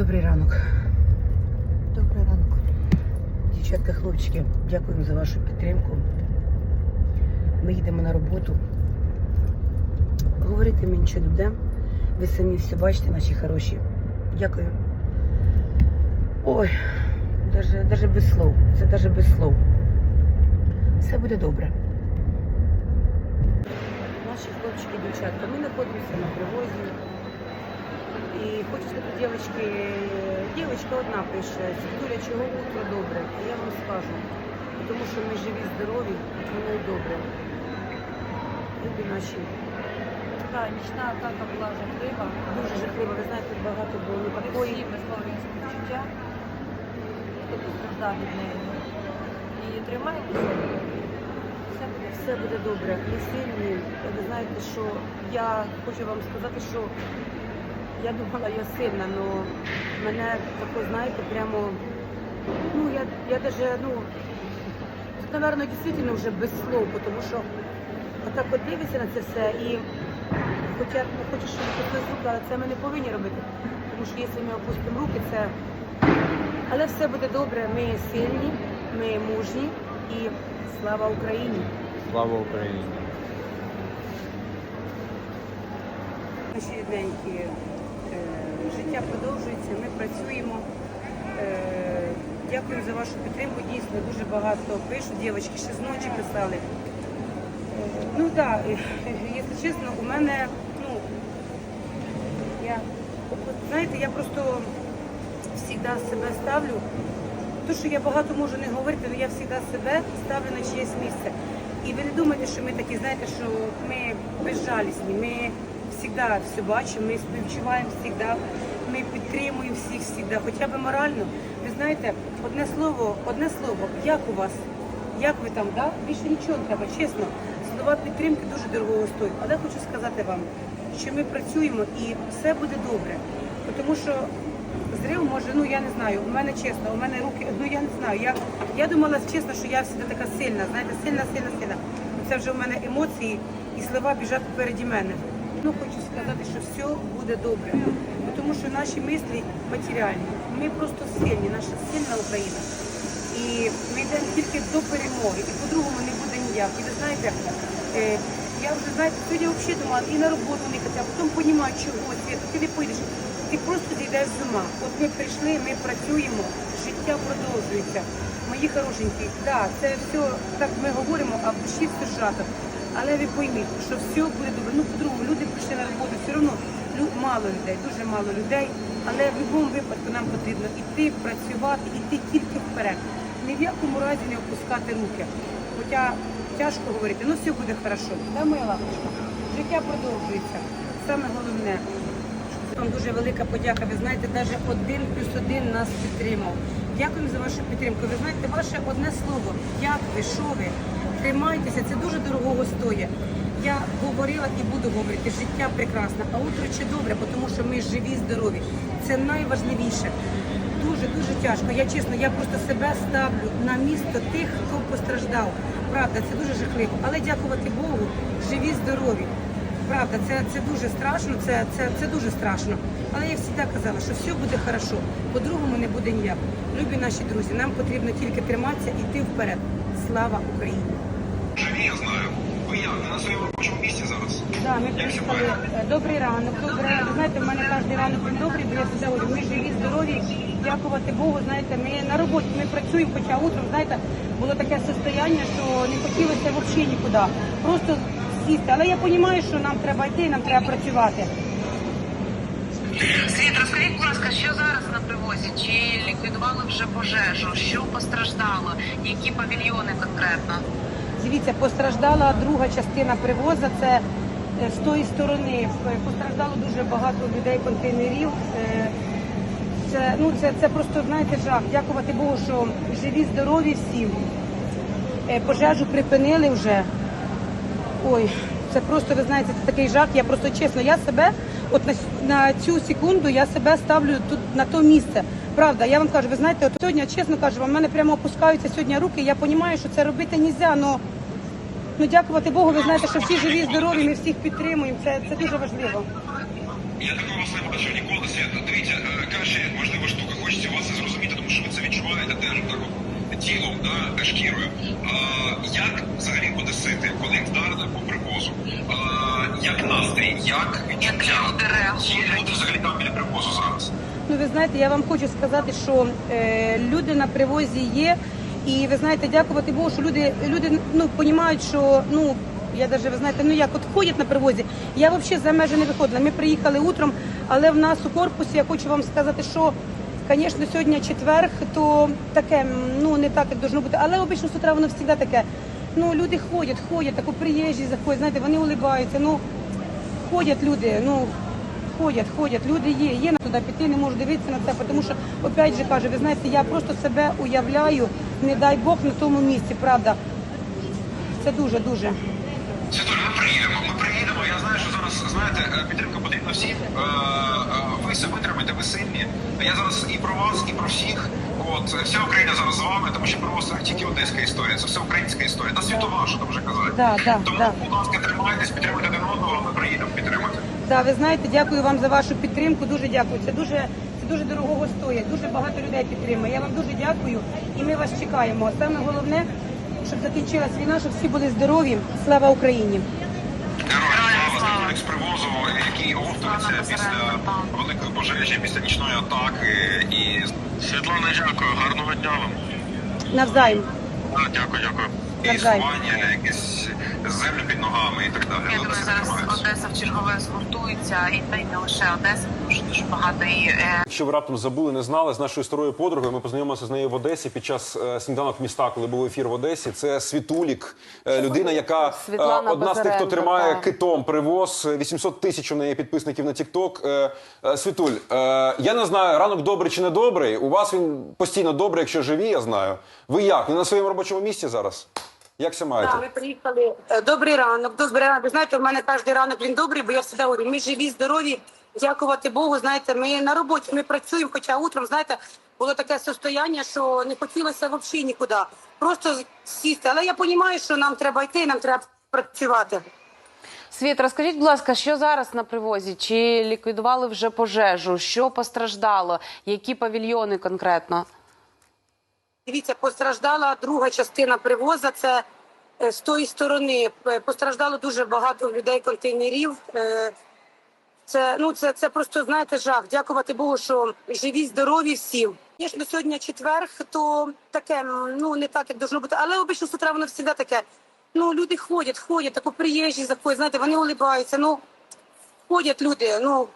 Добрий ранок. Добрий ранок. Дівчатка, хлопчики, дякуємо за вашу підтримку. Ми їдемо на роботу. Говорити ми нічого не будемо. Ви самі все бачите, наші хороші. Дякую. Ой, даже без слов. Це даже без слов. Все буде добре. Наші хлопчики, дівчатка, ми знаходимося на привозі. І хочу сказати, дівчатки, дівчинка одна пише, Світуля, чого утро добре? А я вам скажу, тому що ми живі, здорові, воно і добре. Любі наші. Так, нічна атака була жахлива. Дуже жахливо, ви знаєте, тут багато було такої. всі висловлюємо співчуття. Хто постраждав від неї. І тримайтеся. Все буде Все буде добре. Ми сильні. Ви знаєте, що я хочу вам сказати, що я думала, я сильна, але мене тако, знаєте, прямо, ну я, я даже, ну, це, напевно, дійсно вже без слов, тому що отак от дивишся на це все і хоча ну, хочеш, щоб хтось руки, але це ми не повинні робити. Тому що якщо ми опустимо руки, це. Але все буде добре, ми сильні, ми мужні і слава Україні! Слава Україні! Наші рідненькі, життя продовжується, ми працюємо. Е, Дякую за вашу підтримку. Дійсно, дуже багато пишуть. Дівчатки ще з ночі писали. Е, Ну так, якщо чесно, у мене, ну, я, знаєте, я просто завжди себе ставлю. То, що я багато можу не говорити, але я завжди себе ставлю на чиєсь місце. І ви не думайте, що ми такі, знаєте, що ми безжалісні, ми завжди все бачимо, ми співчуваємо завжди, ми підтримуємо всіх завжди, хоча б морально. Ви знаєте, одне слово, одне слово, як у вас, як ви там, да? більше нічого не треба, чесно. Слова підтримки дуже дорого стоять. Але хочу сказати вам, що ми працюємо і все буде добре. Тому що зрив може, ну я не знаю, у мене чесно, у мене руки, ну я не знаю. Я, я думала чесно, що я завжди така сильна, знаєте, сильна, сильна, сильна. Це вже у мене емоції і слова біжать попереді мене. Ну хочу сказати, що все буде добре. Тому що наші мислі матеріальні. Ми просто сильні, наша сильна Україна. І ми йдемо тільки до перемоги, і по-другому не буде ніяк. І ви знаєте, е, я вже знаєте, сьогодні взагалі думала і на роботу не хотіла, потім розумію, чого світу, ти не поїдеш, ти просто зійдеш з ума. От ми прийшли, ми працюємо, життя продовжується. Мої хорошенькі, да, це все так ми говоримо, а в душі все зжато. Але ви пойміть, що все буде добре. Ну, по-другому, люди прийшли на роботу, все одно мало людей, дуже мало людей. Але в будь-якому випадку нам потрібно йти, працювати, йти тільки вперед. Ні в якому разі не опускати руки. Хоча тяжко говорити, ну все буде хорошо. Да, моя лапочка? Життя продовжується. Саме головне. Вам дуже велика подяка. Ви знаєте, навіть один плюс один нас підтримав. Дякую за вашу підтримку. Ви знаєте, ваше одне слово, як ви, що ви, тримайтеся, це дуже дорогого стоїть. Я говорила і буду говорити, життя прекрасне, а утро добре, тому що ми живі, здорові. Це найважливіше. Дуже дуже тяжко. Я чесно, я просто себе ставлю на місто тих, хто постраждав. Правда, це дуже жахливо. Але дякувати Богу, живі, здорові. Правда, це, це дуже страшно, це, це, це дуже страшно. Але я завжди казала, що все буде хорошо, по-другому не буде ніяк. Любі наші друзі, нам потрібно тільки триматися і йти вперед. Слава Україні! Ви як? Ви на своєму робочому місці зараз? Да, ми приїхали. Е, Добрий ранок, добре. Ви знаєте, в мене кожен ранок він добрий, бо я завжди говорю, ми живі, здорові. Дякувати Богу, знаєте, ми на роботі, ми працюємо, хоча утром, знаєте, було таке состояння, що не хотілося взагалі нікуди. Просто сісти. Але я розумію, що нам треба йти, нам треба працювати. Світ, розкажіть, будь ласка, що зараз на привозі? Чи ліквідували вже пожежу? Що постраждало? Які павільйони конкретно? Дивіться, постраждала друга частина привоза. Це е, з тої сторони. Е, Постраждало дуже багато людей, контейнерів. Е, Це, ну, це, це просто, знаєте, жах. Дякувати Богу, що живі, здорові всі. Пожежу припинили вже. Ой, це просто, ви знаєте, це такий жах. Я просто чесно, я себе, От на, на цю секунду я себе ставлю тут на то місце. Правда, я вам кажу, ви знаєте, от сьогодні, чесно кажу, вам мене прямо опускаються сьогодні руки. Я розумію, що це робити не можна, але ну дякувати Богу, ви знаєте, що всі живі, здорові, ми всіх підтримуємо. Це це дуже важливо. Я такого вас не бачив ніколи світ. Дивіться, е, каже, важлива штука. Хочеться вас зрозуміти, тому що ви це відчуваєте теж так тілом, да, шкірою. А як взагалі подесити, коли реагують? Є люди взагалі там біля привозу зараз. Ну, ви знаєте, я вам хочу сказати, що е, люди на привозі є. І ви знаєте, дякувати Богу, що люди, люди ну, розуміють, що ну, я навіть, ви знаєте, ну як от ходять на привозі. Я взагалі за межі не виходила. Ми приїхали утром, але в нас у корпусі я хочу вам сказати, що, звісно, сьогодні четверг, то таке, ну не так, як должно бути. Але обично з утра воно завжди таке. Ну, люди ходять, ходять, тако приїжджі заходять, знаєте, вони улибаються. Ну, ходять люди, ну ходять, ходять, люди є. Є на туди піти, не можу дивитися на це, тому що, опять же кажу, ви знаєте, я просто себе уявляю, не дай Бог на тому місці, правда. Це дуже дуже. Світуль, ми приїдемо. Ми приїдемо. Я знаю, що зараз знаєте, е, підтримка потрібна всім. Е, е, Ви все витримаєте, ви сильні. Я зараз і про вас, і про всіх. От вся Україна зараз з вами, тому що про вас не тільки одеська історія, це все українська історія. Та світова, що там вже казати. Да, да, тому, да. будь ласка, тримайтесь, підтримуйте один одного, ми приїдемо підтримати. Да, ви знаєте, дякую вам за вашу підтримку. Дуже дякую. Це дуже це дуже дорогого стоїть. Дуже багато людей підтримує. Я вам дуже дякую і ми вас чекаємо. А Саме головне, щоб закінчилась війна, щоб всі були здорові. Слава Україні! З привозу, який оговтується після великої пожежі, після нічної атаки. І Світлана, дякую, гарного дня вам. Навзаєм. А, дякую, дякую. і Навзаєм. якісь землю під ногами і так далі. Я думаю, зараз. Одеса в чергове згуртується, і та й не лише Одеса, що дуже багато і е, Якщо ви раптом забули, не знали з нашою старою подругою. Ми познайомилися з нею в Одесі під час е, сніданок міста, коли був ефір в Одесі. Це Світулік, е, людина, яка е, Світлана одна з тих, хто Базаренко, тримає так. китом привоз. 800 тисяч у неї підписників на Тікток. Світуль, е, я не знаю, ранок добрий чи не добрий. У вас він постійно добрий, якщо живі, я знаю. Ви як? Ви на своєму робочому місці зараз? Як це маєте? Так, ми приїхали. Е, Добрий ранок, добрий ранок. Ви знаєте, в мене кожен ранок він добрий, бо я завжди говорю, ми живі, здорові. Дякувати Богу. Знаєте, ми на роботі, ми працюємо, хоча утром, знаєте, було таке состояння, що не хотілося взагалі нікуди. Просто сісти. Але я розумію, що нам треба йти, нам треба працювати. Світ, розкажіть, будь ласка, що зараз на привозі? Чи ліквідували вже пожежу? Що постраждало? Які павільйони конкретно? Дивіться, постраждала друга частина привоза. Це е, з тої сторони. Е, Постраждало дуже багато людей контейнерів. Це ну це, це просто знаєте жах. Дякувати Богу, що живі, здорові всі. Звісно, сьогодні четверг, то таке ну не так, як должно бути. Але обично з утра воно завжди таке. Ну люди ходять, ходять, тако приїжджі заходять. Знаєте, вони улибаються. Ну ходять люди. Ну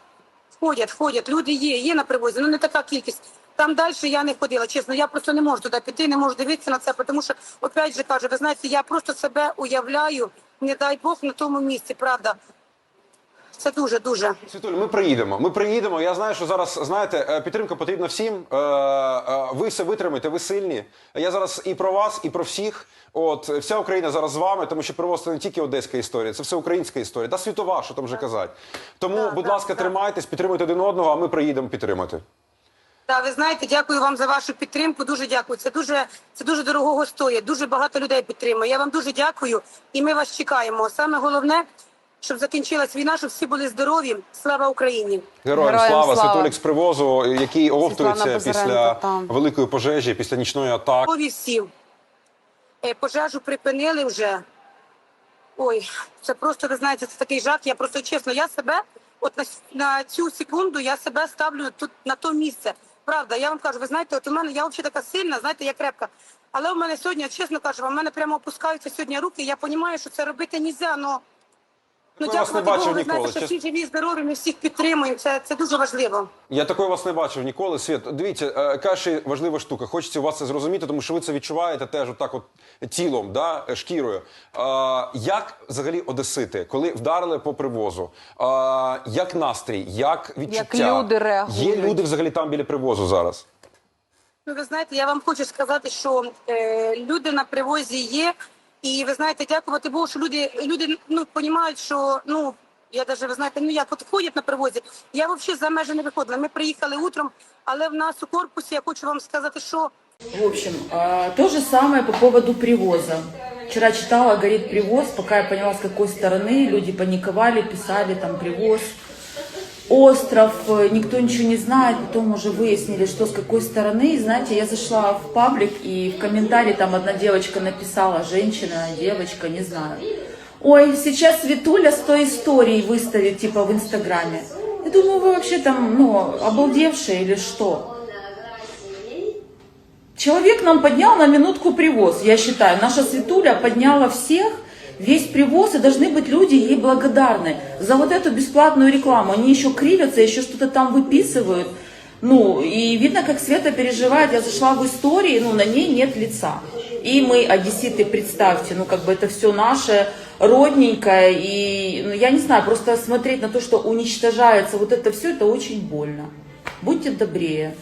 ходять, ходять. Люди є, є на привозі. Ну не така кількість. Там далі я не ходила. Чесно, я просто не можу туди піти, не можу дивитися на це, тому що опять же кажу, ви знаєте, я просто себе уявляю. Не дай Бог на тому місці, правда. Це дуже дуже. Світуль, ми приїдемо. Ми приїдемо. Я знаю, що зараз знаєте, е, підтримка потрібна всім. Е, е, Ви все витримаєте, ви сильні. Я зараз і про вас, і про всіх. От вся Україна зараз з вами, тому що привоз це не тільки одеська історія, це все українська історія, та світова, що там вже казати. Тому, будь ласка, тримайтесь, підтримуйте один одного, а ми приїдемо підтримати. Так, ви знаєте, дякую вам за вашу підтримку. Дуже дякую. Це дуже це дуже дорогого стоїть. Дуже багато людей підтримує. Я вам дуже дякую, і ми вас чекаємо. Саме головне, щоб закінчилась війна, щоб всі були здорові. Слава Україні! Героям, Героям слава, слава. Світулік з привозу, який оговтується після там. великої пожежі, після нічної атаки. Здорові всі. Е, Пожежу припинили вже. Ой, це просто, ви знаєте, це такий жах. Я просто чесно, я себе, от на, на цю секунду я себе ставлю тут на то місце. Правда, я вам кажу, ви знаєте, от у мене я взагалі така сильна, знаєте, я крепка. Але у мене сьогодні, чесно кажу, у мене прямо опускаються сьогодні руки. Я розумію, що це робити не можна, але ну, Я вас не дякувати бачив Богу, ви ніколи, знаєте, що всі живі, здорові, ми всіх підтримуємо. Це, це дуже важливо. Я такої вас не бачив ніколи. Світ, дивіться, е, яка ще важлива штука. Хочеться у вас це зрозуміти, тому що ви це відчуваєте теж отак, от тілом, да, е, шкірою. Е, як взагалі одесити, коли вдарили по привозу? Е, як настрій, як відчуття? Як люди реагують? Є люди взагалі там біля привозу зараз. Ну, ви знаєте, я вам хочу сказати, що е, люди на привозі є, і ви знаєте, дякувати Богу, що люди, люди ну, розуміють, що ну. Я даже, ви знаєте, ну як от ходять на привозі. Я взагалі за межі не виходила. Ми приїхали утром, але в нас у корпусі я хочу вам сказати, що В общем, то же самое по поводу привоза. Вчера читала, горит привоз, пока я поняла, с какой стороны люди паниковали, писали там привоз. Остров, э, никто ничего не знает, потом уже выяснили, что с какой стороны. И знаете, я зашла в паблик, и в комментарии там одна девочка написала, женщина, девочка, не знаю. ой, сейчас Светуля 100 историй выставит, типа, в Инстаграме. Я думаю, вы вообще там, ну, обалдевшие или что? Человек нам поднял на минутку привоз, я считаю. Наша Светуля подняла всех, весь привоз, и должны быть люди ей благодарны за вот эту бесплатную рекламу. Они еще кривятся, еще что-то там выписывают. Ну, и видно, как Света переживает. Я зашла в истории, ну, на ней нет лица. И мы, одесситы, представьте, ну, как бы это все наше, родненькое. И, ну, я не знаю, просто смотреть на то, что уничтожается вот это все, это очень больно. Будьте добрее.